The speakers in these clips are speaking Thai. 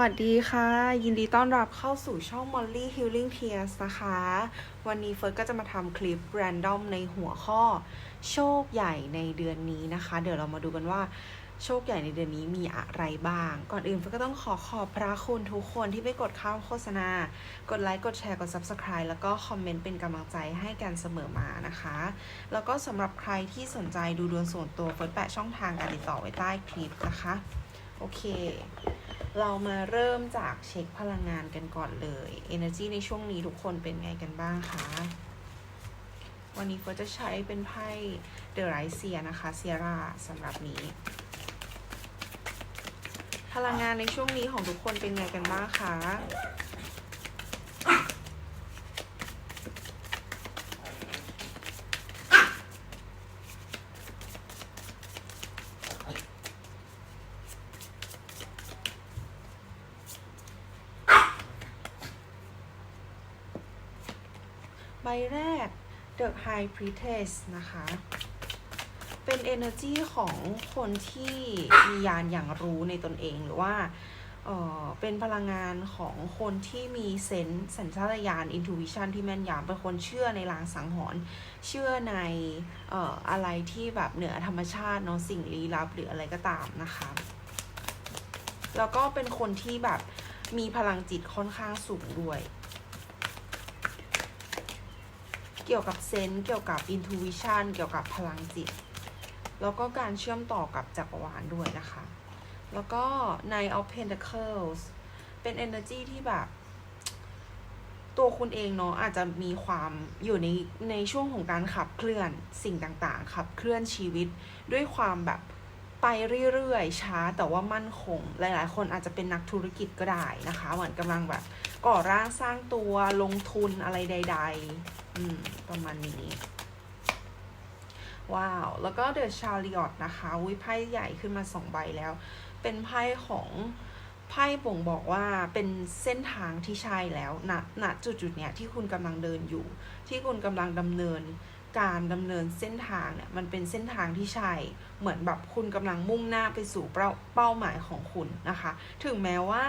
วัสดีค่ะ ยินดีต้อนรับเข้าสู่ช่อง Molly Healing Tears นะคะ วันนี้เฟิร์สก็จะมาทำคลิป random ในหัวข้อ โชคใหญ่ในเดือนนี้นะคะ เดี๋ยวเรามาดูกันว่าโชคใหญ่ในเดือนนี้มีอะไรบ้าง ก่อนอื่นเฟิร์สก็ต้องขอขอบพระคุณทุกคนที่ไม่กดเข้าโฆษณา กดไลค์ กดแชร์ กด Subscribe แล้วก็คอมเมนต์เป็นกำลังใจให้กันเสมอมานะคะ แล้วก็สำหรับใครที่สนใจดูดวงส่วนตัวเฟิร์สแปะช่องทางการติดต่อไว้ใต้คลิปนะคะ โอเค เรามาเริ่มจากเช็คพลังงานกันก่อนเลย Energy ในช่วงนี้ทุกคนเป็นไงกันบ้างคะ วันนี้ก็จะใช้เป็นไพ่ The Right เซียนะคะเซียร่าสำหรับนี้ พลังงานในช่วงนี้ของทุกคนเป็นไงกันบ้างคะ แรก The High Priestess นะคะ เป็น energy ของคนที่มียานอย่างรู้ในตนเองหรือว่าเออเป็นพลังงานของคนที่มีเซนส์สัญชาตญาณ intuition ที่แม่นยำเป็นคนเชื่อในลางสังหรณ์เชื่อในเอ่ออะไรที่แบบเหนือธรรมชาติเนาะสิ่งลี้ลับหรืออะไรก็ตามนะคะ แล้วก็เป็นคนที่แบบมีพลังจิตค่อนข้างสูงด้วย เกี่ยวกับเซนส์เกี่ยวกับ intuition เกี่ยวกับพลังจิต แล้วก็การเชื่อมต่อกับจักรวาลด้วยนะคะ แล้วก็ Knight of Pentacles เป็น energy ที่แบบ ตัวคุณเองเนาะอาจจะมีความอยู่ในในช่วงของการขับเคลื่อนสิ่งต่างๆ ขับเคลื่อนชีวิตด้วยความแบบไปเรื่อยๆ ช้าแต่ว่ามั่นคง หลายๆ คนอาจจะเป็นนักธุรกิจก็ได้นะคะ เหมือนกำลังแบบ ก่อร่างสร้างตัวลงทุนอะไรใด ๆ อืม ประมาณนี้ ว้าว แล้วก็เดอะชาริอตนะคะวิไพ่ใหญ่ขึ้นมาสองใบแล้ว เป็นไพ่ของไพ่บ่งบอกว่าเป็นเส้นทางที่ใช่แล้วณณจุดจุดๆเนี้ยที่คุณกำลังเดินอยู่ ที่คุณกำลังดำเนิน การดำเนินเส้นทางเนี่ยมันเป็นเส้นทางที่ใช่เหมือนแบบคุณกำลังมุ่งหน้าไปสู่เป้าเป้าหมายของคุณนะคะ ถึงแม้ว่า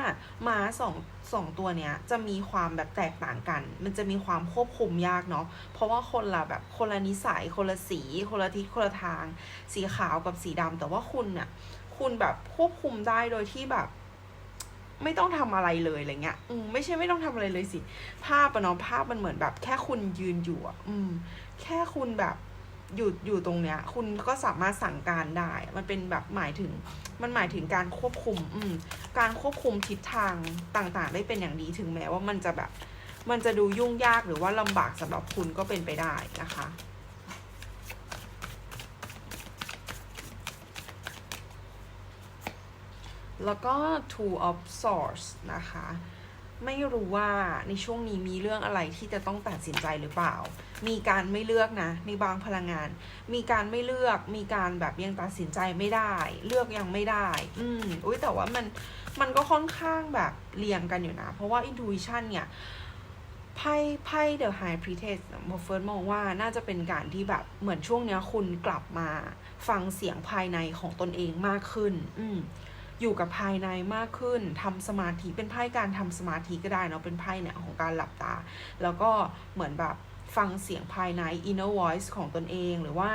ม้าสองสองตัวเนี้ยจะมีความแบบแตกต่างกัน มันจะมีความควบคุมยากเนาะเพราะว่าคนละแบบคนละนิสัยคนละสี คนละทิศคนละทาง สีขาวกับสีดำแต่ว่าคุณเนี่ยคุณแบบควบคุมได้โดยที่แบบไม่ต้องทำอะไรเลยอะไรเงี้ย อืมไม่ใช่ไม่ต้องทำอะไรเลยสิ ภาพอะเนาะภาพมันเหมือนแบบแค่คุณยืนอยู่อะอืม แค่คุณแบบอยู่อยู่ตรงเนี้ย คุณก็สามารถสั่งการได้ มันเป็นแบบหมายถึง มันหมายถึงการควบคุม อืม การควบคุมทิศทางต่างๆ ได้เป็นอย่างดีถึงแม้ว่ามันจะแบบ มันจะดูยุ่งยากหรือว่าลำบากสำหรับคุณก็เป็นไปได้นะคะแล้วก็ two of swords นะคะ ไม่รู้ว่าในช่วงนี้มีเรื่องอะไรที่จะต้องตัดสินใจหรือเปล่า มีการไม่เลือกนะ ในบางพลังงาน มีการไม่เลือก มีการแบบยังตัดสินใจไม่ได้ เลือกยังไม่ได้ อืมอุ้ยแต่ว่ามันมันก็ค่อนข้างแบบเรียงกันอยู่นะ เพราะว่า intuition เนี่ยไพ่ไพ่ The High Priestess มอเฟิร์สมองว่าน่าจะเป็นการที่แบบเหมือนช่วงเนี้ยคุณกลับมาฟังเสียงภายในของตนเองมากขึ้น อืมอยู่กับภายในมากขึ้นทำสมาธิเป็นไพ่การทำสมาธิก็ได้เนาะเป็นไพ่เนี่ยของการหลับตา แล้วก็เหมือนแบบ ฟังเสียงภายใน inner voice ของตนเอง หรือว่า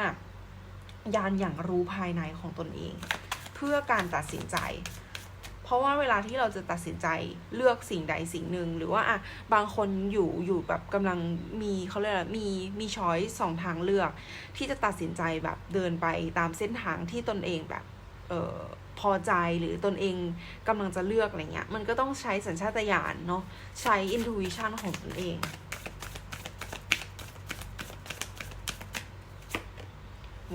ยานอย่างรู้ภายในของตนเอง เพื่อการตัดสินใจ เพราะว่าเวลาที่เราจะตัดสินใจเลือกสิ่งใดสิ่งหนึ่ง หรือว่าอะบางคนอยู่อยู่แบบกำลังมีเขาเรียกอะไรมีมีช้อยสองทางเลือก ที่จะตัดสินใจแบบเดินไปตามเส้นทางที่ตนเองแบบเอ่อพอใจหรือตนเองกำลังจะเลือกอะไรเงี้ย มันก็ต้องใช้สัญชาตญาณเนาะใช้ intuition ของตนเอง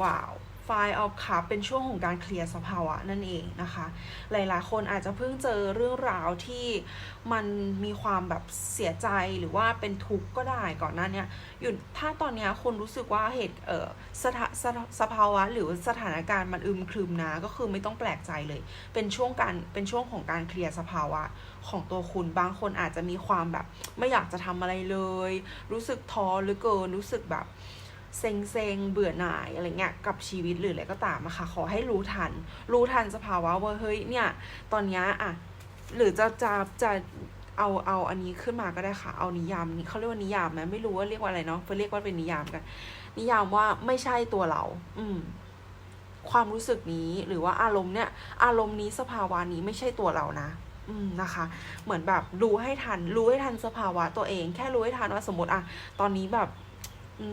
ว้าวไฟล์เอาคัพเป็นช่วงของการเคลียร์สภาวะนั่นเองนะคะ หลายๆ คนอาจจะเพิ่งเจอเรื่องราวที่มันมีความแบบเสียใจหรือว่าเป็นทุกข์ก็ได้ก่อนหน้านี้อยู่ถ้าตอนนี้คุณรู้สึกว่าเหตุเออสถาสสภาวะหรือสถานการณ์มันอึมครึมนะก็คือไม่ต้องแปลกใจเลย เป็นช่วงการเป็นช่วงของการเคลียร์สภาวะของตัวคุณบางคนอาจจะมีความแบบ ไม่อยากจะทำอะไรเลย รู้สึกท้อหรือเกินรู้สึกแบบ เซ็งเซ็งเบื่อหน่ายอะไรเงี้ยกับชีวิตหรืออะไรก็ตามอะค่ะขอให้รู้ทัน รู้ทันสภาวะว่าเฮ้ยเนี่ยตอนนี้อะหรือจะจะจะเอาเอาอันนี้ขึ้นมาก็ได้ค่ะ เอานิยามนี้เขาเรียกว่านิยามไหมไม่รู้ว่าเรียกว่าอะไรเนาะเฟิร์นเรียกว่าเป็นนิยามกัน นิยามว่าไม่ใช่ตัวเรา อืมความรู้สึกนี้หรือว่าอารมณ์เนี่ย อารมณ์นี้สภาวะนี้ไม่ใช่ตัวเรานะ อืมนะคะ เหมือนแบบรู้ให้ทัน รู้ให้ทันสภาวะตัวเอง แค่รู้ให้ทันว่าสมมติอะตอนนี้แบบ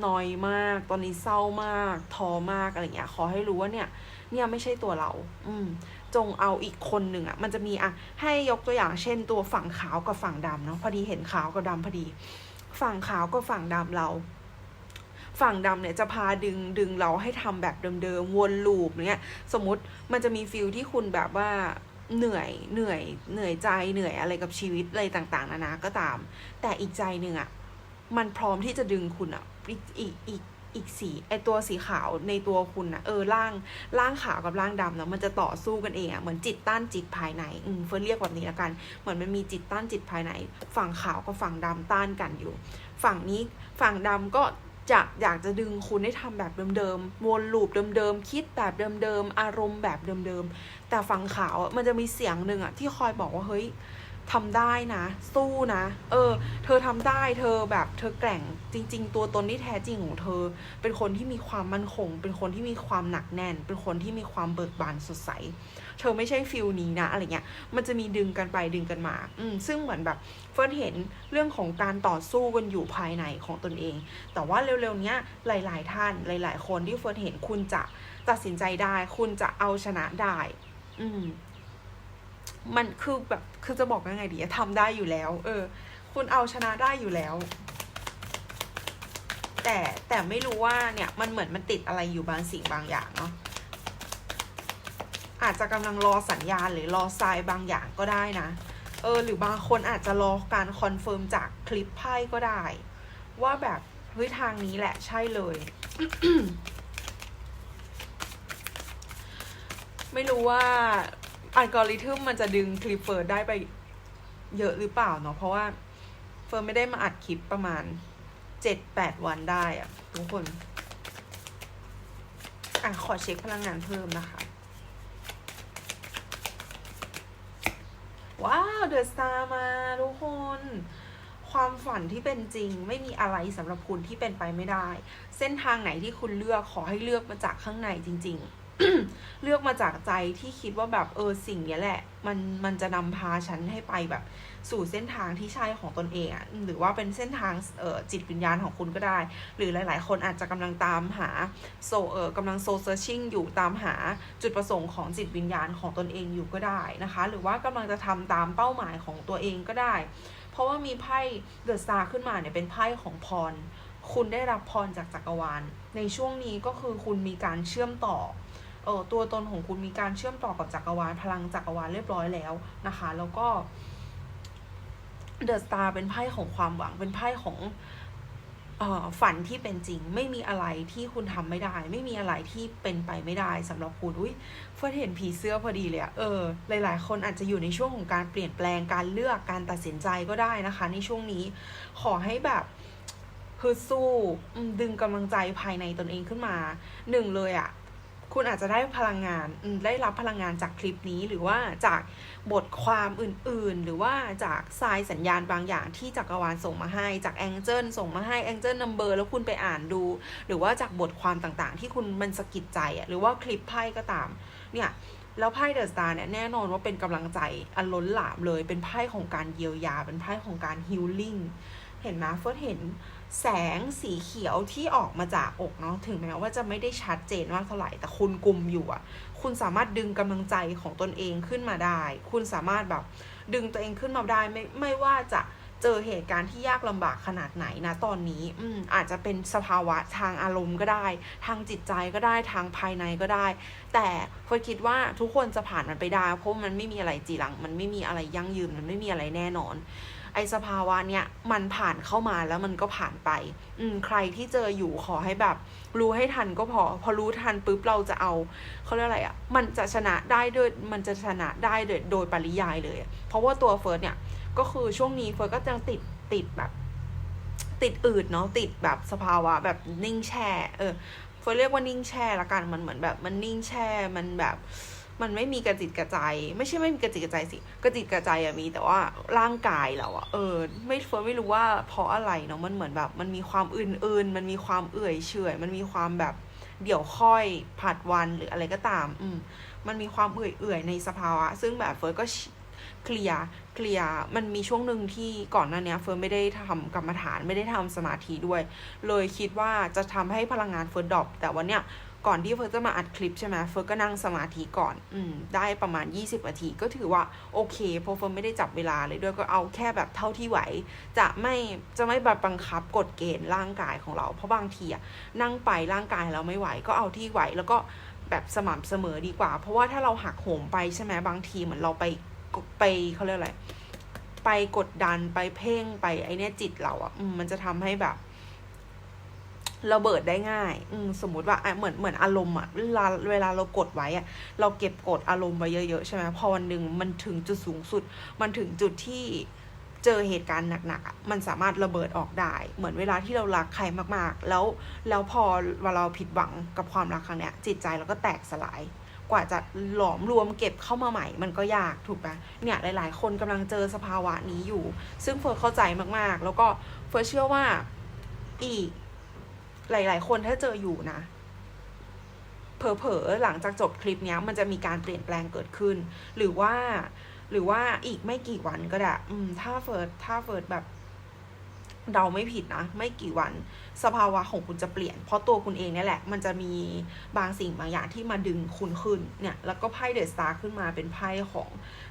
น้อยมาก ตอนนี้เศร้ามากท้อมากอะไรเงี้ย ขอให้รู้ว่าเนี่ย เนี่ยไม่ใช่ตัวเรา อืม จงเอาอีกคนหนึ่งอะมันจะมีอะให้ยกตัวอย่างเช่น ตัวฝั่งขาวกับฝั่งดำเนาะ พอดีเห็นขาวกับดำพอดี ฝั่งขาวกับฝั่งดำเรา ฝั่งดำเนี่ยจะพาดึงดึงเราให้ทำแบบเดิมๆ วนลูปเนี้ย สมมติมันจะมีฟิลที่คุณแบบว่าเหนื่อยเหนื่อยเหนื่อยใจเหนื่อยอะไรกับชีวิตอะไรต่าง ๆ นานาก็ตาม แต่อีกใจหนึ่งอะมันพร้อมที่จะดึงคุณอะ อีกอีกอีกอีกสีไอตัวสีขาวในตัวคุณอะเออร่างร่างขาวกับร่างดำเนาะมันจะต่อสู้กันเองอะเหมือนจิตต้านจิตภายในอืมเฟิร์นเรียกแบบนี้ละกัน เหมือนมันมีจิตต้านจิตภายใน ฝั่งขาวกับฝั่งดำต้านกันอยู่ ฝั่งนี้ฝั่งดำก็จะอยากจะดึงคุณให้ทำแบบเดิมๆ วนลูปเดิมๆ คิดแบบเดิมๆ อารมณ์แบบเดิมๆ แต่ฝั่งขาวอะมันจะมีเสียงหนึ่งอะที่คอยบอกว่าเฮ้ย ทำได้นะ สู้นะ เออ เธอทำได้เธอแบบเธอแกร่งจริง ๆ ตัวตนที่แท้จริงของเธอ เป็นคนที่มีความมั่นคง เป็นคนที่มีความหนักแน่น เป็นคนที่มีความเบิกบานสดใส เธอไม่ใช่ฟิลนี้นะอะไรเงี้ยมันจะมีดึงกันไปดึงกันมา อืมซึ่งเหมือนแบบเฟิร์นเห็นเรื่องของการต่อสู้กันอยู่ภายในของตนเอง แต่ว่าเร็วๆเนี้ยหลาย ๆ ท่านหลาย ๆ คนที่เฟิร์นเห็นคุณจะตัดสินใจได้ คุณจะเอาชนะได้ อืม มันคือแบบคือจะบอกยังไงดีอะทำได้อยู่แล้ว เออ คุณเอาชนะได้อยู่แล้ว แต่แต่ไม่รู้ว่าเนี่ยมันเหมือนมันติดอะไรอยู่บางสิ่งบางอย่างเนาะอาจจะกำลังรอสัญญาณหรือรอทรายบางอย่างก็ได้นะ เออ หรือบางคนอาจจะรอการคอนเฟิร์มจากคลิปไพ่ก็ได้ ว่าแบบเฮ้ยทางนี้แหละใช่เลย ไม่รู้ว่า อัลกอริทึมมันจะดึงคลิปเฟิร์นได้ไปเยอะหรือเปล่าเนาะเพราะว่าเฟิร์นไม่ได้มาอัดคลิปประมาณเจ็ดแปดวันได้อะทุกคน อะ ขอเช็คพลังงานเพิ่มนะคะ ว้าวเดอะสตาร์มาทุกคน ความฝันที่เป็นจริงไม่มีอะไรสำหรับคุณที่เป็นไปไม่ได้ เส้นทางไหนที่คุณเลือกขอให้เลือกมาจากข้างในจริง ๆ เลือกมาจากใจที่คิดว่าแบบเออสิ่งนี้แหละ มันมันจะนำพาฉันให้ไปแบบสู่เส้นทางที่ใช่ของตนเองอะหรือว่าเป็นเส้นทางเออจิตวิญญาณของคุณก็ได้ หรือหลาย ๆ คนอาจจะกำลังตามหาโซเออกำลังโซเซอร์ชิ่งอยู่ตามหาจุดประสงค์ของจิตวิญญาณของตนเองอยู่ก็ได้นะคะ หรือว่ากำลังจะทำตามเป้าหมายของตัวเองก็ได้ เพราะว่ามีไพ่เดอะสตาร์ขึ้นมาเนี่ยเป็นไพ่ของพร คุณได้รับพรจากจักรวาล ในช่วงนี้ก็คือคุณมีการเชื่อมต่อ ออตัวตนของคุณมีการเชื่อมต่อกับจักรวาลพลังจักรวาลเรียบร้อยแล้วนะคะ แล้วก็เดอะสตาร์เป็นไพ่ของความหวังเป็นไพ่ของเอ่อฝันที่เป็นจริงไม่มีอะไรที่คุณทำไม่ได้ ไม่มีอะไรที่เป็นไปไม่ได้สำหรับคุณอุ้ยเฟิร์นเห็นผีเสื้อพอดีเลยอะเออหลาย ๆ คนอาจจะอยู่ในช่วงของการเปลี่ยนแปลงการเลือกการตัดสินใจก็ได้นะคะ ในช่วงนี้ขอให้แบบฮึดสู้ดึงกำลังใจภายในตนเองขึ้นมาหนึ่งเลยอะ คุณอาจจะได้พลังงาน ได้รับพลังงานจากคลิปนี้หรือว่าจากบทความอื่นๆ หรือว่าจากสายสัญญาณบางอย่างที่จักรวาลส่งมาให้ จากแองเจิลส่งมาให้แองเจิลนัมเบอร์แล้วคุณไปอ่านดู หรือว่าจากบทความต่างๆ ที่คุณมันสะกิดใจอะหรือว่าคลิปไพ่ก็ตาม เนี่ยแล้วไพ่เดอะสตาร์เนี่ยแน่นอนว่าเป็นกำลังใจอันล้นหลามเลย เป็นไพ่ของการเยียวยา เป็นไพ่ของการฮิลลิ่ง เห็นไหมเฟิร์สเห็น แสงสีเขียวที่ออกมาจากอกเนาะถึงแม้ว่าจะไม่ได้ชัดเจนมากเท่าไหร่ แต่คุณกลุ่มอยู่อะคุณสามารถดึงกำลังใจของตนเองขึ้นมาได้ คุณสามารถแบบดึงตัวเองขึ้นมาได้ไม่ไม่ว่าจะเจอเหตุการณ์ที่ยากลำบากขนาดไหนนะตอนนี้อืมอาจจะเป็นสภาวะทางอารมณ์ก็ได้ ทางจิตใจก็ได้ทางภายในก็ได้ แต่เฟิร์คิดว่าทุกคนจะผ่านมันไปได้ เพราะมันไม่มีอะไรจีรัง มันไม่มีอะไรยั่งยืนมันไม่มีอะไรแน่นอน ไอสภาวะเนี้ยมันผ่านเข้ามาแล้วมันก็ผ่านไป อืมใครที่เจออยู่ขอให้แบบ รู้ให้ทันก็พอ พอรู้ทันปุ๊บเราจะเอาเขาเรียกอะไรอะ่ะ มันจะชนะได้ด้วยมันจะชนะได้โดยโดยปริยายเลย เพราะว่าตัวเฟิร์สเนี่ยก็คือช่วงนี้เฟิร์สก็ยังติดติดแบบ ติดอืดเนาะติดแบบสภาวะแบบนิ่งแช่เออเฟิร์สเรียกว่านิ่งแช่ละกันมันเหมือนแบบมันนิ่งแช่มันแบบ มันไม่มีกระจิตกระใจไม่ใช่ไม่มีกระจิตกระใจสิกระจิตกระใจอะมีแต่ว่าร่างกายเราอะเออ ไม่เฟิร์นไม่รู้ว่าเพราะอะไรเนาะมันเหมือนแบบ มันมีความอื่นๆมันมีความเอื่อยเฉยมันมีความแบบเดี๋ยวค่อยผัดวันหรืออะไรก็ตาม อืมมันมีความเอื่อยๆในสภาวะ ซึ่งแบบเฟิร์นก็เคลียร์เคลียร์มันมีช่วงหนึ่งที่ก่อนหน้านี้เฟิร์นไม่ได้ทำกรรมฐานไม่ได้ทำสมาธิด้วย เลยคิดว่าจะทำให้พลังงานเฟิร์นดรอปแต่วันเนี้ย ก่อนที่เฟิร์นจะมาอัดคลิปใช่ไหมเฟิร์นก็นั่งสมาธิก่อน อืม ได้ประมาณ 20นาทีก็ถือว่าโอเคเพราะเฟิร์นไม่ได้จับเวลาเลยด้วยก็เอาแค่แบบเท่าที่ไหว จะไม่จะไม่แบบบังคับกฎเกณฑ์ร่างกายของเรา เพราะบางทีอะนั่งไปร่างกายเราไม่ไหว ก็เอาที่ไหว แล้วก็แบบสม่ำเสมอดีกว่า เพราะว่าถ้าเราหักโหมไปใช่ไหมบางทีเหมือนเราไปไปเขาเรียกอะไรไปกดดันไปเพ่งไปไอเนี้ยจิตเราอะ่ะมันจะทำให้แบบ ระเบิดได้ง่ายอืสมมติว่าเหมือนเหมือนอารมณ์อะเวลาเวลาเรากดไว้อะเราเก็บกดอารมณ์ไว้เยอะๆใช่ไหมพอวันหนึ่งมันถึงจุดสูงสุด มันถึงจุดที่เจอเหตุการณ์หนักๆ มันสามารถระเบิดออกได้ เหมือนเวลาที่เรารักใครมากๆ แล้วแล้วพอเวลาเราผิดหวังกับความรักครั้งเนี้ย จิตใจเราก็แตกสลาย กว่าจะหลอมรวมเก็บเข้ามาใหม่ มันก็ยากถูกปะเนี่ยหลาย ๆ คนกำลังเจอสภาวะนี้อยู่ ซึ่งเฟิร์เข้าใจมากๆ แล้วก็เฟิร์เชื่อว่าอีก หลาย ๆ คนถ้าเจออยู่นะ เผลอๆหลังจากจบคลิปนี้มันจะมีการเปลี่ยนแปลงเกิดขึ้น หรือว่า หรือว่าอีกไม่กี่วันก็ได้อืม ถ้าเฟิร์สถ้าเฟิร์สแบบเดาไม่ผิดนะ ไม่กี่วันสภาวะของคุณจะเปลี่ยน เพราะตัวคุณเองเนี่แหละ มันจะมีบางสิ่งบางอย่างที่มาดึงคุณขึ้นเนี่ย แล้วก็ไพ่เดอะสตาร์ขึ้นมาเป็นไพ่ของ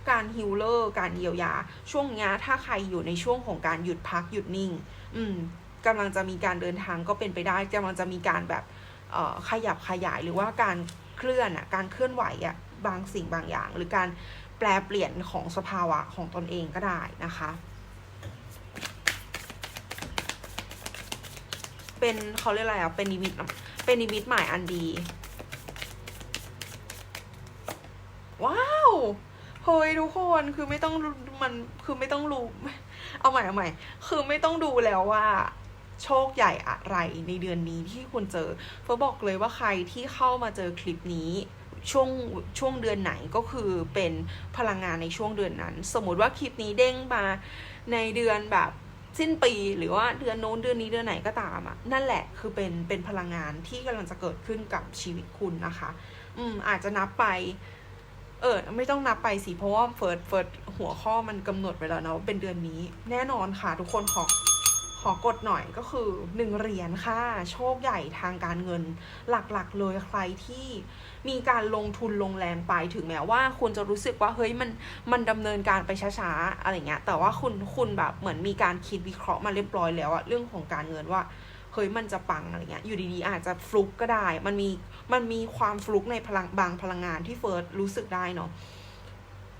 การฮิลเลอร์ การเยียวยา ช่วงนี้ถ้าใครอยู่ในช่วงของการหยุดพักหยุดนิ่ง อืม กำลังจะมีการเดินทางก็เป็นไปได้กำลังจะมีการแบบขยับขยายหรือว่าการเคลื่อนอะการเคลื่อนไหวอะบางสิ่งบางอย่าง หรือการแปลเปลี่ยนของสภาวะของตนเองก็ได้นะคะ เป็นเขาเรียกอะไรอะเป็นนิมิตเป็นนิมิตหมายอันดี ว้าวเฮ้ยทุกคนคือไม่ต้องมันคือไม่ต้องรู้เอาใหม่เอาใหม่คือไม่ต้องดูแล้วว่า โชคใหญ่อะไรในเดือนนี้ที่คุณเจอเฟิร์บอกเลยว่าใครที่เข้ามาเจอคลิปนี้ช่วงช่วงเดือนไหนก็คือเป็นพลังงานในช่วงเดือนนั้น สมมติว่าคลิปนี้เด้งมาในเดือนแบบสิ้นปีหรือว่าเดือนโน้นเดือนนี้เดือนไหนก็ตามอะนั่นแหละคือเป็นเป็นพลังงานที่กำลังจะเกิดขึ้นกับชีวิตคุณนะคะ อืมอาจจะนับไป เออ ไม่ต้องนับไปสิเพราะว่าเฟิร์สเฟิร์สหัวข้อมันกำหนดไว้แล้วนะว่าเป็นเดือนนี้ แน่นอนค่ะ ทุกคนขอ ขอกดหน่อยก็คือหนึ่งเหรียญค่ะ โชคใหญ่ทางการเงินหลักๆ เลยใครที่มีการลงทุนลงแรงไปถึงแม้ว่า คุณจะรู้สึกว่าเฮ้ยมันมันดำเนินการไปช้าๆอะไรเงี้ยแต่ว่าคุณคุณแบบเหมือนมีการคิดวิเคราะห์มาเรียบร้อยแล้วอะเรื่องของการเงินว่าเฮ้ยมันจะปังอะไรเงี้ยอยู่ดีๆ อาจจะฟลุกก็ได้ มันมีมันมีความฟลุกในพลังบางพลังงานที่เฟิร์สรู้สึกได้เนาะ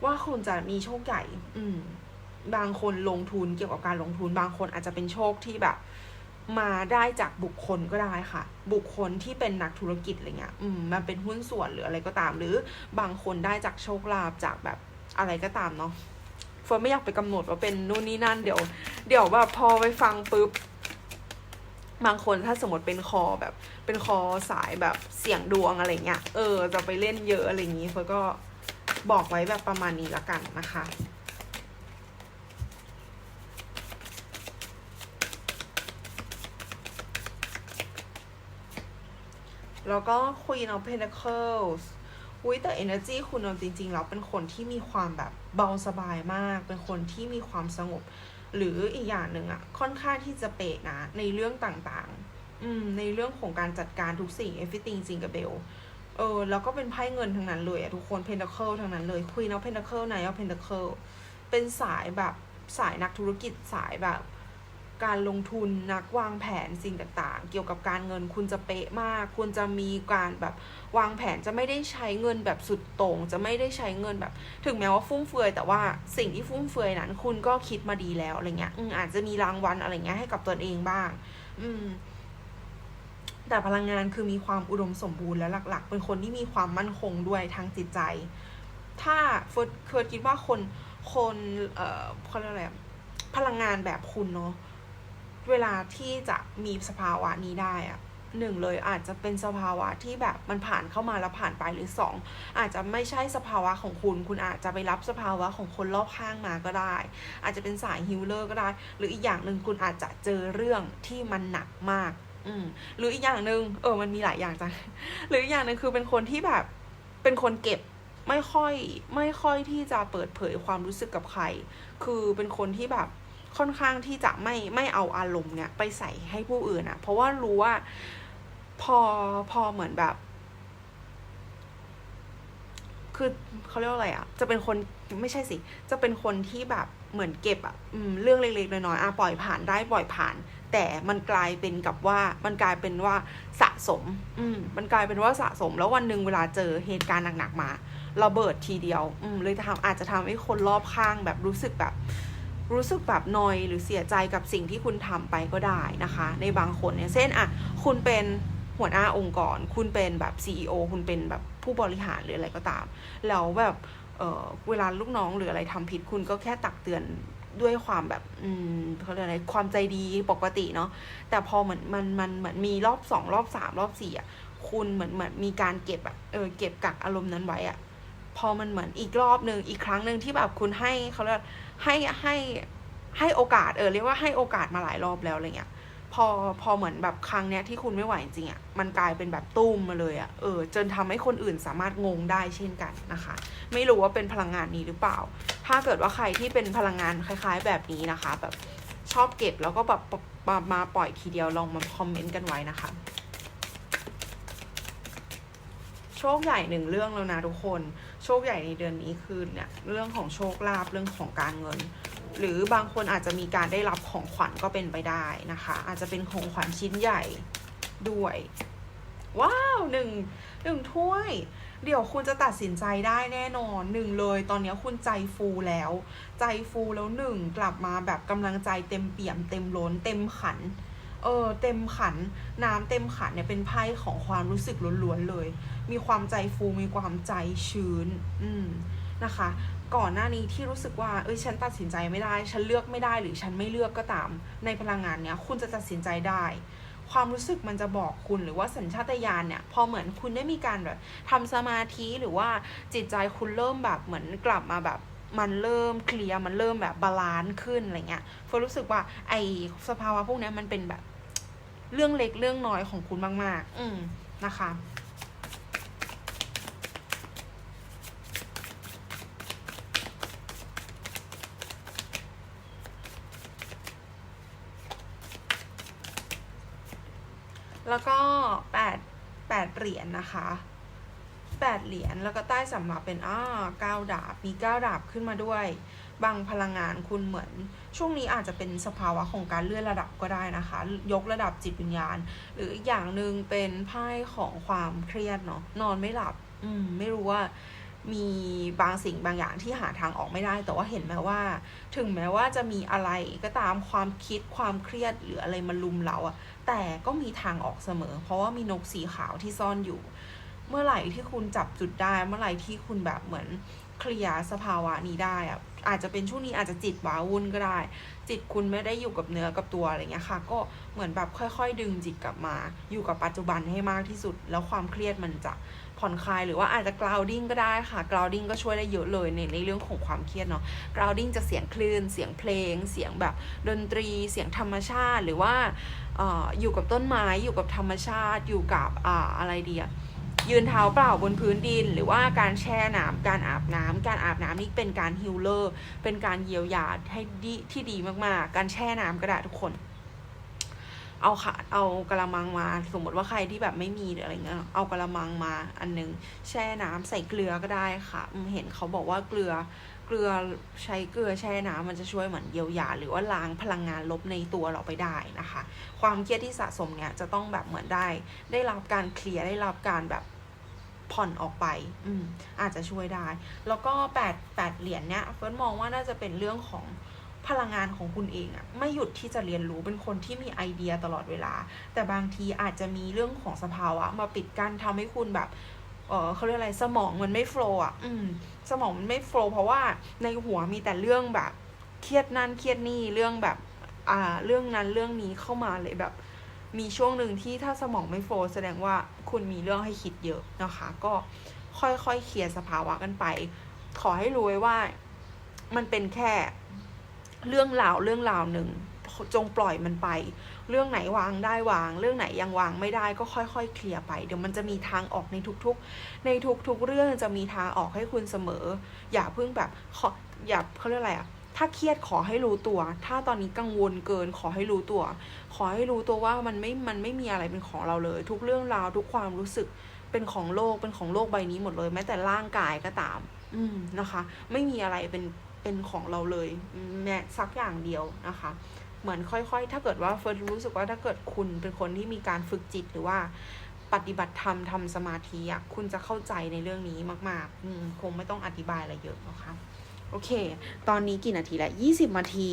ว่าคุณจะมีโชคใหญ่ อืม บางคนลงทุนเกี่ยวกับการลงทุน บางคนอาจจะเป็นโชคที่แบบ มาได้จากบุคคลก็ได้ค่ะ บุคคลที่เป็นนักธุรกิจอะไรเงี้ยอืมมันเป็นหุ้นส่วนหรืออะไรก็ตาม หรือบางคนได้จากโชคลาภจากแบบอะไรก็ตามเนาะเฟิร์นไม่อยากไปกำหนดว่าเป็นนู่นนี่นั่นเดี๋ยว เดี๋ยวแบบพอไปฟังปุ๊บบางคนถ้าสมมติเป็นคอแบบ เป็นคอสายแบบเสียงดวงอะไรเงี้ยเออจะไปเล่นเยอะอะไรอย่างงี้เฟิร์นก็บอกไว้แบบประมาณนี้ละกันนะคะ แล้วก็ Queen of Pentacles อุ้ยแต่ energy คุณจริงๆแล้วเป็นคนที่มีความแบบเบาสบายมาก เป็นคนที่มีความสงบ หรืออีกอย่างหนึ่งอะค่อนข้างที่จะเป๊ะนะ ในเรื่องต่างๆ อืม ในเรื่องของการจัดการทุกสิ่ง everything จริงกับเบลเออแล้วก็เป็นไพ่เงินทั้งนั้นเลยอะทุกคน Pentacle ทั้งนั้นเลย Queen of Pentacle นาย of Pentacle เป็นสายแบบสายนักธุรกิจสายแบบ การลงทุนนักวางแผนสิ่งต่างๆ เกี่ยวกับการเงินคุณจะเป๊ะมาก คุณจะมีการแบบวางแผนจะไม่ได้ใช้เงินแบบสุดโต่งจะไม่ได้ใช้เงินแบบ ถึงแม้ว่าฟุ่มเฟือย แต่ว่าสิ่งที่ฟุ่มเฟือยนั้น คุณก็คิดมาดีแล้วอะไรเงี้ยอือาจจะมีรางวัลอะไรเงี้ยให้กับตนเองบ้าง อืม แต่พลังงานคือมีความอุดมสมบูรณ์และหลัก ๆ เป็นคนที่มีความมั่นคงด้วยทางจิตใจ ถ้าเฟิร์สเคยคิดว่าคนคนเอ่อเขาเรียกอะไรพลังงานแบบคุณเนาะ เวลาที่จะมีสภาวะนี้ได้อะหนึ่งเลยอาจจะเป็นสภาวะที่แบบมันผ่านเข้ามาแล้วผ่านไปหรือสองอาจจะไม่ใช่สภาวะของคุณ คุณอาจจะไปรับสภาวะของคนรอบข้างมาก็ได้ อาจจะเป็นสายฮิลเลอร์ก็ได้ หรืออีกอย่างหนึ่งคุณอาจจะเจอเรื่องที่มันหนักมากอืมหรืออีกอย่างหนึ่งเออมันมีหลายอย่างจังหรืออีกอย่างหนึ่งคือเป็นคนที่แบบเป็นคนเก็บไม่ค่อยไม่ค่อยที่จะเปิดเผยความรู้สึกกับใคร คือเป็นคนที่แบบ ค่อนข้างที่จะไม่ไม่เอาอารมณ์เนี่ยไปใส่ให้ผู้อื่นอะเพราะว่ารู้ว่าพอพอเหมือนแบบ คือเขาเรียกว่าอะไรอะจะเป็นคนไม่ใช่สิ จะเป็นคนที่แบบเหมือนเก็บอะอืมเรื่องเล็กๆน้อยๆอะปล่อยผ่านได้ปล่อยผ่าน แต่มันกลายเป็นกับว่ามันกลายเป็นว่าสะสม อืม มันกลายเป็นว่าสะสม แล้ววันหนึ่งเวลาเจอเหตุการณ์หนักๆมาระเบิดทีเดียว อืมเลยทำอาจจะทำให้คนรอบข้างแบบรู้สึกแบบ รู้สึกแบบนอยหรือเสียใจกับสิ่งที่คุณทำไปก็ได้นะคะ ในบางคนเนี่ยเช่นอะคุณเป็นหัวหน้าองค์กร คุณเป็นแบบ CEO คุณเป็นแบบผู้บริหารหรืออะไรก็ตาม แล้วแบบเออเวลาลูกน้องหรืออะไรทำผิดคุณก็แค่ตักเตือนด้วยความแบบ อืมเขาเรียกอะไรความใจดีปกติเนาะแต่พอเหมือนมันมันเหมือนมีรอบสองรอบสามรอบสี่อะคุณเหมือนเหมือนมีการเก็บอะเออเก็บกักอารมณ์นั้นไว้อะพอมันเหมือนอีกรอบหนึ่งอีกครั้งหนึ่งที่แบบคุณให้เขาเรียก ให้ให้ให้โอกาสเออเรียกว่าให้โอกาสมาหลายรอบแล้วอะไรเงี้ยพอพอเหมือนแบบครั้งเนี้ยที่คุณไม่ไหวจริงๆอะมันกลายเป็นแบบตุ้มมาเลยอะเออจนทำให้คนอื่นสามารถงงได้เช่นกันนะคะ ไม่รู้ว่าเป็นพลังงานนี้หรือเปล่า ถ้าเกิดว่าใครที่เป็นพลังงานคล้ายๆ แบบนี้นะคะ แบบชอบเก็บแล้วก็แบบมามาปล่อยทีเดียวลองมาคอมเมนต์กันไว้นะคะ โชคใหญ่หนึ่งเรื่องแล้วนะทุกคน โชคใหญ่ในเดือนนี้คือเนี่ยเรื่องของโชคลาภเรื่องของการเงิน หรือบางคนอาจจะมีการได้รับของขวัญก็เป็นไปได้นะคะ อาจจะเป็นของขวัญชิ้นใหญ่ด้วย ว้าวหนึ่งหนึ่งถ้วย เดี๋ยวคุณจะตัดสินใจได้แน่นอนหนึ่งเลย ตอนนี้คุณใจฟูแล้ว ใจฟูแล้วหนึ่งกลับมาแบบกำลังใจเต็มเปี่ยมเต็มล้นเต็มขันเออเต็มขันน้ำเต็มขันเนี่ยเป็นไพ่ของความรู้สึกล้วนๆเลย มีความใจฟูมีความใจชื้น อืมนะคะ ก่อนหน้านี้ที่รู้สึกว่าเอ้ยฉันตัดสินใจไม่ได้ ฉันเลือกไม่ได้หรือฉันไม่เลือกก็ตาม ในพลังงานเนี้ยคุณจะตัดสินใจได้ความรู้สึกมันจะบอกคุณหรือว่าสัญชาตญาณเนี่ย พอเหมือนคุณได้มีการแบบทำสมาธิหรือว่าจิตใจคุณเริ่มแบบเหมือนกลับมาแบบมันเริ่มเคลียร์มันเริ่มแบบบาลานซ์ขึ้นอะไรเงี้ยเฟิร์นรู้สึกว่าไอสภาวะพวกนี้มันเป็นแบบ เรื่องเล็กเรื่องน้อยของคุณมาก ๆ อืมนะคะ แล้วก็แปดแปดเหรียญนะคะแปดเหรียญแล้วก็ใต้สำรับเป็นอ้าเก้าดาบมีเก้าดาบขึ้นมาด้วย บางพลังงานคุณเหมือน ช่วงนี้อาจจะเป็นสภาวะของการเลื่อนระดับก็ได้นะคะ ยกระดับจิตวิญญาณ หรืออีกอย่างหนึ่งเป็นไพ่ของความเครียดเนาะนอนไม่หลับ อืมไม่รู้ว่ามีบางสิ่งบางอย่างที่หาทางออกไม่ได้ แต่ว่าเห็นไหมว่า ถึงแม้ว่าจะมีอะไรก็ตามความคิดความเครียดหรืออะไรมาลุมเราอะแต่ก็มีทางออกเสมอ เพราะว่ามีนกสีขาวที่ซ่อนอยู่ เมื่อไหร่ที่คุณจับจุดได้ เมื่อไหร่ที่คุณแบบเหมือนเคลียร์สภาวะนี้ได้อะ อาจจะเป็นช่วงนี้อาจจะจิตว้าวุ่นก็ได้ จิตคุณไม่ได้อยู่กับเนื้อกับตัวอะไรเงี้ยค่ะ ก็เหมือนแบบค่อย ๆ ดึงจิตกลับมา อยู่กับปัจจุบันให้มากที่สุด แล้วความเครียดมันจะผ่อนคลายหรือว่าอาจจะ grounding ก็ได้ค่ะ grounding ก็ช่วยได้เยอะเลยในในเรื่องของความเครียดเนาะ grounding จะเสียงคลื่น เสียงเพลง เสียงแบบดนตรี เสียงธรรมชาติ หรือว่าอออยู่กับต้นไม้ อยู่กับธรรมชาติ อยู่กับออะไรดีอะ ยืนเท้าเปล่าบนพื้นดิน หรือว่าการแช่น้ำการอาบน้ำการอาบน้ำนี่เป็นการฮิลเลอร์เป็นการเยียวยาให้ดีที่ดีมากๆ การแช่น้ำก็ได้ทุกคน เอาค่ะเอากระมังมา สมมติว่าใครที่แบบไม่มีอะไรเงี้ยเอากระมังมาอันนึง แช่น้ำใส่เกลือก็ได้ค่ะเห็นเขาบอกว่าเกลือเกลือใช้เกลือแช่น้ำมันจะช่วยเหมือนเยียวยา หรือว่าล้างพลังงานลบในตัวเราไปได้นะคะ ความเครียดที่สะสมเนี่ยจะต้องแบบเหมือนได้ ได้รับการเคลียร์ได้รับการแบบ ผ่อนออกไปอืมอาจจะช่วยได้ แล้วก็แปดแปดเหรียญเนี้ยเฟิร์นมองว่าน่าจะเป็นเรื่องของพลังงานของคุณเองอะไม่หยุดที่จะเรียนรู้เป็นคนที่มีไอเดียตลอดเวลา แต่บางทีอาจจะมีเรื่องของสภาวะ มาปิดกั้นทำให้คุณแบบเออเขาเรียกอะไรสมองมันไม่โฟล์อะอืมสมองมันไม่โฟล์เพราะว่าในหัวมีแต่เรื่องแบบเครียดนั่นเครียดนี่เรื่องแบบอ่าเรื่องนั้นเรื่องนี้เข้ามาเลยแบบ มีช่วงหนึ่งที่ถ้าสมองไม่โฟล์แสดงว่าคุณมีเรื่องให้คิดเยอะนะคะ ก็ค่อยๆเคลียร์สภาวะกันไป ขอให้รู้ไว้ว่า มันเป็นแค่เรื่องราวเรื่องราวหนึ่งจงปล่อยมันไป เรื่องไหนวางได้วาง เรื่องไหนยังวางไม่ได้ก็ค่อยๆ เคลียร์ไป เดี๋ยวมันจะมีทางออกในทุกๆ ในทุกๆ เรื่องจะมีทางออกให้คุณเสมอ อย่าเพิ่งแบบขออย่าเขาเรียกอะไรอะ ถ้าเครียดขอให้รู้ตัว ถ้าตอนนี้กังวลเกินขอให้รู้ตัว ขอให้รู้ตัวว่ามันไม่ มันไม่มีอะไรเป็นของเราเลย ทุกเรื่องราวทุกความรู้สึกเป็นของโลกเป็นของโลกใบนี้หมดเลย แม้แต่ร่างกายก็ตาม อืมนะคะ ไม่มีอะไรเป็นเป็นของเราเลยแม้สักอย่างเดียวนะคะ เหมือนค่อยๆ ถ้าเกิดว่าเฟิร์สรู้สึกว่าถ้าเกิดคุณเป็นคนที่มีการฝึกจิตหรือว่าปฏิบัติธรรมทำสมาธิอะคุณจะเข้าใจในเรื่องนี้มากๆอืมคงไม่ต้องอธิบายอะไรเยอะนะคะ โอเค ตอนนี้กี่นาทีแล้วยี่สิบนาที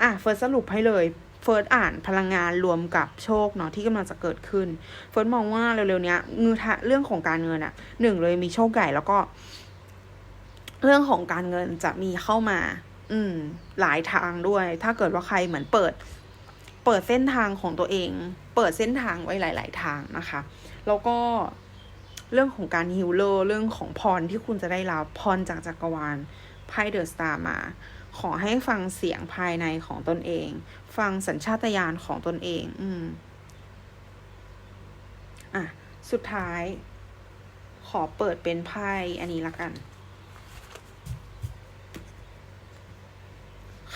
อะ เฟิร์สสรุปให้เลย เฟิร์สอ่านพลังงานรวมกับโชคเนาะที่กำลังจะเกิดขึ้น เฟิร์สมองว่าเร็วๆเนี้ยเงือเรื่องของการเงินอะหนึ่งเลยมีโชคใหญ่แล้วก็ เรื่องของการเงินจะมีเข้ามา อืม หลายทางด้วย ถ้าเกิดว่าใครเหมือนเปิด เปิดเส้นทางของตัวเอง เปิดเส้นทางไว้หลาย ๆ ทางนะคะ แล้วก็เรื่องของการฮิลเลอร์เรื่องของพรที่คุณจะได้รับพรจากจักรวาล ไพ่เดอะสตาร์มา ขอให้ฟังเสียงภายในของตนเอง ฟังสัญชาตญาณของตนเอง อืม อะ สุดท้าย ขอเปิดเป็นไพ่อันนี้ละกัน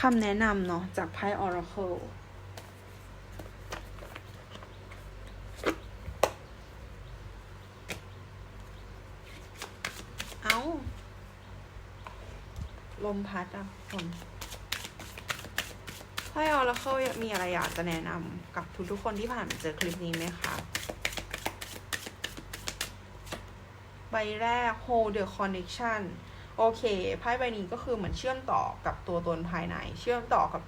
คำแนะนำเนาะจากไพ่ Oracle เอา ลมพัดอะคนไพ่ออร์เคิลมีอะไรอยากจะแนะนำกับทุกๆคนที่ผ่านมาเจอคลิปนี้ไหมคะใบแรก hold the connection โอเค ไพ่ใบนี้ก็คือเหมือนเชื่อมต่อกับตัวตนภายใน เชื่อมต่อกับ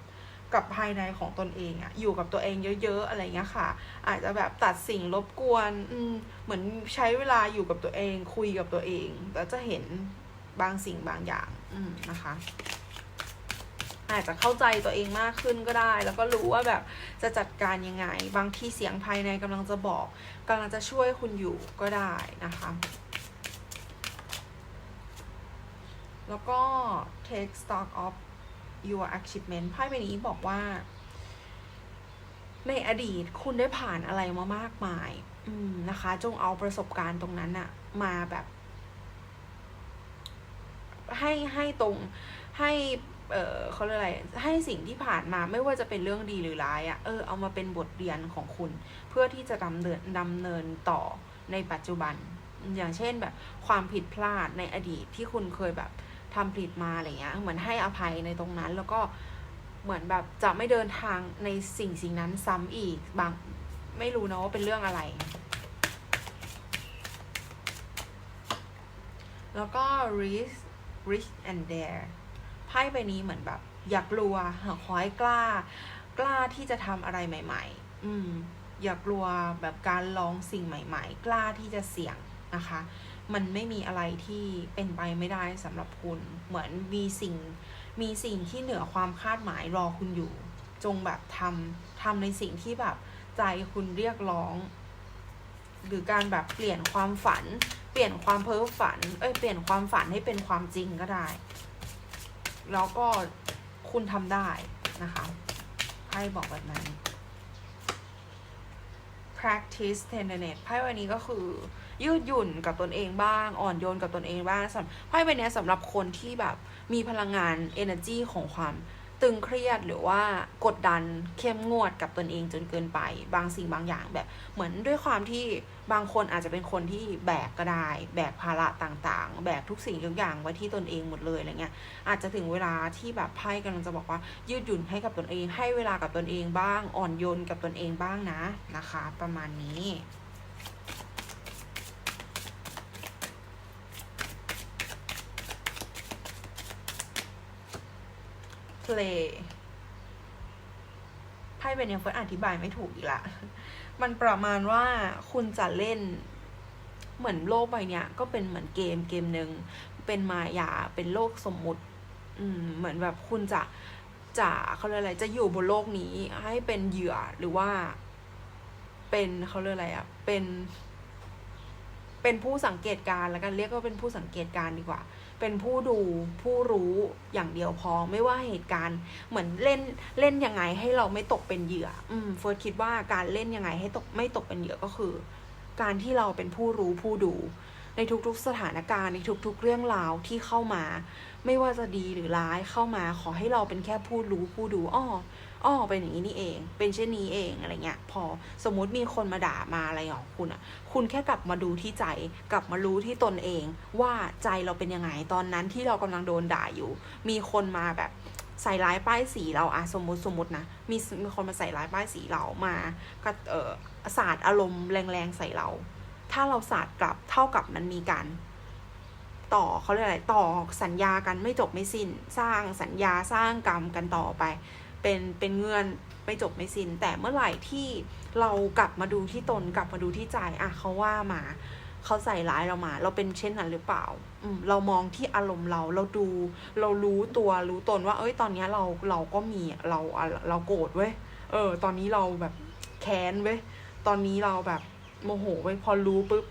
กับภายในของตนเองอะอยู่กับตัวเองเยอะ ๆ อะไรเงี้ยค่ะ อาจจะแบบตัดสิ่งรบกวนอืมเหมือนใช้เวลาอยู่กับตัวเอง คุยกับตัวเอง แล้วจะเห็นบางสิ่งบางอย่าง อืมนะคะ อาจจะเข้าใจตัวเองมากขึ้นก็ได้ แล้วก็รู้ว่าแบบจะจัดการยังไง บางทีเสียงภายในกำลังจะบอกกำลังจะช่วยคุณอยู่ก็ได้นะคะ แล้วก็ take stock of your achievement ไพ่ใบนี้บอกว่า ในอดีตคุณได้ผ่านอะไรมามากมาย อืมนะคะ จงเอาประสบการณ์ตรงนั้นอะมาแบบ ให้ให้ตรงให้เออเขาเรียกอะไรให้สิ่งที่ผ่านมาไม่ว่าจะเป็นเรื่องดีหรือร้ายอะ่ะเออเอามาเป็นบทเรียนของคุณ เพื่อที่จะดำเนินดำเนินต่อในปัจจุบัน อย่างเช่นแบบความผิดพลาดในอดีตที่คุณเคยแบบทำผิดมาอะไรเงี้ยเหมือนให้อภัยในตรงนั้น แล้วก็เหมือนแบบจะไม่เดินทางในสิ่งสิ่งนั้นซ้ำอีกบางไม่รู้นะว่าเป็นเรื่องอะไร แล้วก็ rich rich and dare ไพ่ใบนี้เหมือนแบบ อยากกลัวขอให้กล้า กล้าที่จะทำอะไรใหม่ ๆ อืมอยากกลัวแบบการลองสิ่งใหม่ ๆ กล้าที่จะเสี่ยงนะคะ มันไม่มีอะไรที่เป็นไปไม่ได้สำหรับคุณ เหมือนมีสิ่ง มีสิ่งที่เหนือความคาดหมายรอคุณอยู่ จงแบบทำทำในสิ่งที่แบบใจคุณเรียกร้อง หรือการแบบเปลี่ยนความฝัน ลี่ยนความเพ้อฝัน เอ้ย เปลี่ยนความฝันให้เป็นความจริงก็ได้ แล้วก็คุณทำได้นะคะไพ่บอกแบบนั้น practice tenderness ไพ่ใบนี้ก็คือยืดหยุ่นกับตนเองบ้าง อ่อนโยนกับตนเองบ้างไพ่ใบนี้สำหรับคนที่แบบมีพลังงาน energy ของความ ตึงเครียดหรือว่ากดดันเข้มงวดกับตนเองจนเกินไป บางสิ่งบางอย่างแบบเหมือนด้วยความที่บางคนอาจจะเป็นคนที่แบกก็ได้ แบกภาระต่างๆ แบกทุกสิ่งทุกอย่างไว้ที่ตนเองหมดเลยอะไรเงี้ยอาจจะถึงเวลาที่แบบไพ่กำลังจะบอกว่า ยืดหยุ่นให้กับตนเอง ให้เวลากับตนเองบ้างอ่อนโยนกับตนเองบ้างนะนะคะ ประมาณนี้ play ไพ่เป็นเนี่ยเฟิร์สอธิบายไม่ถูกอีกละ มันประมาณว่าคุณจะเล่นเหมือนโลกใบเนี้ยก็เป็นเหมือนเกมเกมหนึ่งเป็นมายาเป็นโลกสมมุติ อืมเหมือนแบบคุณจะจะเขาเรียกอะไรจะอยู่บนโลกนี้ให้เป็นเหยื่อหรือว่า เป็นเขาเรียกอะไรอะเป็น เป็นผู้สังเกตการแล้วกันเรียกว่าเป็นผู้สังเกตการดีกว่า เป็นผู้ดูผู้รู้อย่างเดียวพอไม่ว่าเหตุการณ์เหมือนเล่นเล่นยังไงให้เราไม่ตกเป็นเหยื่อ อืมเฟิร์สคิดว่าการเล่นยังไงให้ตกไม่ตกเป็นเหยื่อก็คือ การที่เราเป็นผู้รู้ผู้ดู ในทุกๆสถานการณ์ในทุกๆเรื่องราวที่เข้ามา ไม่ว่าจะดีหรือร้ายเข้ามา ขอให้เราเป็นแค่ผู้รู้ผู้ดูอ้อ อ้อเป็นอย่างนี้นี่เอง เป็นเช่นนี้เองอะไรเงี้ย พอสมมุติมีคนมาด่ามาอะไรของคุณอะคุณแค่กลับมาดูที่ใจ กลับมารู้ที่ตนเอง ว่าใจเราเป็นยังไงตอนนั้นที่เรากำลังโดนด่าอยู่ มีคนมาแบบใส่ร้ายป้ายสีเราอะสมมติสมมตินะมีมีคนมาใส่ร้ายป้ายสีเรามาก็เออสาดอารมณ์แรงๆใส่เรา ถ้าเราสาดกลับเท่ากับมันมีการต่อเขาเรียกอะไรต่อสัญญากันไม่จบไม่สิน้น สร้างสัญญาสร้างกรรมกันต่อไป เป็นเป็นเงื่อนไม่จบไม่สิน้น แต่เมื่อไหร่ที่เรากลับมาดูที่ตนกลับมาดูที่ใจอะเขาว่ามาเขาใส่ร้ายเรามา เราเป็นเช่นนั้นหรือเปล่าอืมเรามองที่อารมณ์เราเราดู เรารู้ตัวรู้ตนว่า เอ้ยตอนนี้เราเราก็มีเราเราโกรธเว้ยเออ ตอนนี้เราแบบแค้นเว้ยตอนนี้เราแบบโมโหเว้ยพอรู้ปุ๊บ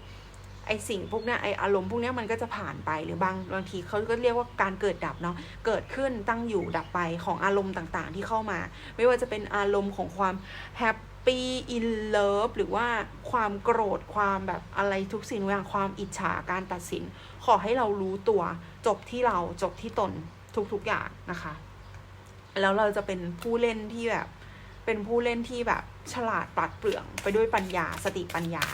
ไอสิ่งพวกนี้ไออารมณ์พวกนี้มันก็จะผ่านไปหรือบางบางทีเขาก็เรียกว่าการเกิดดับเนาะเกิดขึ้นตั้งอยู่ดับไปของอารมณ์ต่างๆ ที่เข้ามา ไม่ว่าจะเป็นอารมณ์ของความแฮปปี้อินเลิฟหรือว่าความโกรธความแบบอะไรทุกสิ่งอย่างความอิจฉาการตัดสิน ขอให้เรารู้ตัวจบที่เราจบที่ตนทุกๆอย่างนะคะ แล้วเราจะเป็นผู้เล่นที่แบบเป็นผู้เล่นที่แบบฉลาดปราดเปรื่องไปด้วยปัญญาสติปัญญา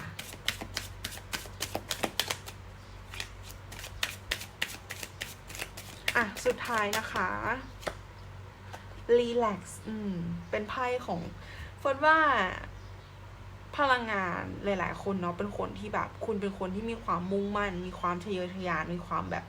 อะ สุดท้ายนะคะ relax อืม เป็นไพ่ของเฟิร์นว่าพลังงานหลาย ๆ คนเนาะเป็นคนที่แบบ คุณเป็นคนที่มีความมุ่งมั่น มีความทะเยอทะยาน มีความแบบ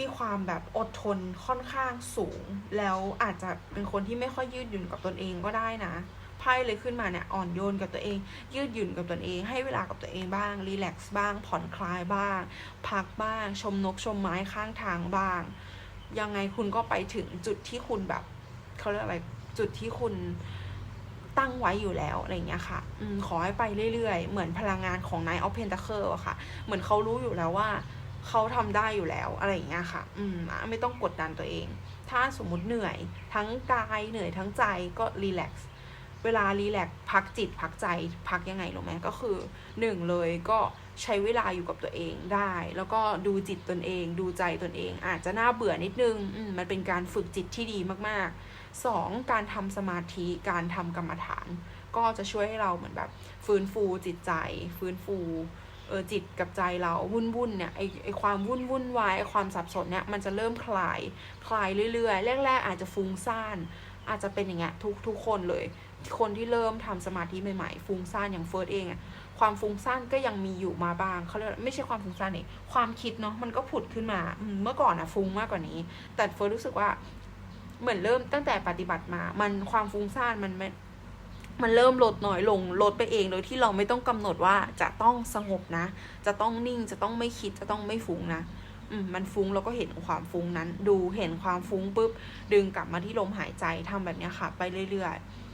มีความแบบอดทนค่อนข้างสูง แล้วอาจจะเป็นคนที่ไม่ค่อยยืดหยุ่นกับตนเองก็ได้นะ ไพ่เลยขึ้นมาเนี่ยอ่อนโยนกับตัวเอง ยืดหยุ่นกับตนเอง ให้เวลากับตัวเองบ้าง รีแลกซ์บ้าง ผ่อนคลายบ้าง พักบ้าง ชมนกชมไม้ข้างทางบ้าง ยังไงคุณก็ไปถึงจุดที่คุณแบบเขาเรียกอะไรจุดที่คุณตั้งไว้อยู่แล้วอะไรอย่างเงี้ยค่ะอขอให้ไปเรื่อยๆ เหมือนพลังงานของนายออฟเพนตาเคิลอะค่ะ เหมือนเขารู้อยู่แล้วว่าเขาทำได้อยู่แล้วอะไรอย่างเงี้ยค่ะ อืม ไม่ต้องกดดันตัวเอง ถ้าสมมุติเหนื่อย ทั้งกายเหนื่อยทั้งใจก็รีแลกซ์ เวลารีแลกพักจิตพักใจพักยังไงรู้ไหมก็คือหนึ่งเลยก็ใช้เวลาอยู่กับตัวเองได้ แล้วก็ดูจิตตนเอง ดูใจตนเอง อาจจะน่าเบื่อนิดนึงมมันเป็นการฝึกจิตที่ดีมากๆสองการทำสมาธิการทำกรรมฐาน ก็จะช่วยให้เราเหมือนแบบ ฟื้นฟูจิตใจ ฟื้นฟูเออจิตกับใจเราวุ่นวุ่นเนี่ยไอไอความวุ่นวุ่นวายไอความสับสนเนี่ยมันจะเริ่มคลายคลายเรื่อยๆแรกๆอาจจะฟุ้งซ่าน อาจจะเป็นอย่างเงี้ยทุกทุกคนเลย คนที่เริ่มทำสมาธิใหม่ๆ ฟุ้งซ่านอย่างเฟิร์สเองอะความฟุ้งซ่านก็ยังมีอยู่มาบ้างเขาเรียกไม่ใช่ความฟุ้งซ่านนี่ความคิดเนาะมันก็ผุดขึ้นมาเมื่อก่อนอะฟุ้งมากกว่านี้ แต่เฟิร์สรู้สึกว่าเหมือนเริ่มตั้งแต่ปฏิบัติมา มันความฟุ้งซ่านมันไม่มันเริ่มลดน้อยลงลดไปเองโดยที่เราไม่ต้องกำหนดว่าจะต้องสงบนะ จะต้องนิ่งจะต้องไม่คิดจะต้องไม่ฟุ้งนะอืมมันฟุ้งเราก็เห็นความฟุ้งนั้น ดูเห็นความฟุ้งปุ๊บดึงกลับมาที่ลมหายใจทำแบบนี้ค่ะ ไปเรื่อยๆ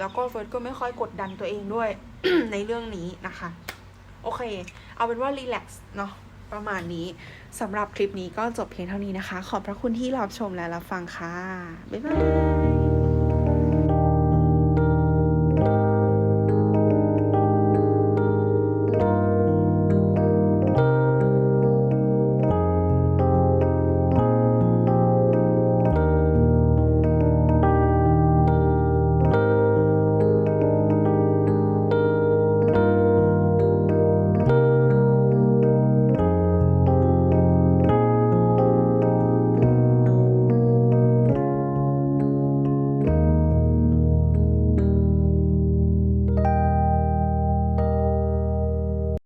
แล้วก็เฟิร์สก็ไม่ค่อยกดดันตัวเองด้วย ในเรื่องนี้นะคะ โอเค เอาเป็นว่ารีแลกซ์เนาะประมาณนี้สำหรับคลิปนี้ก็จบเพียงเท่านี้นะคะ ขอบพระคุณที่รับชมและรับฟังค่ะ บ๊ายบาย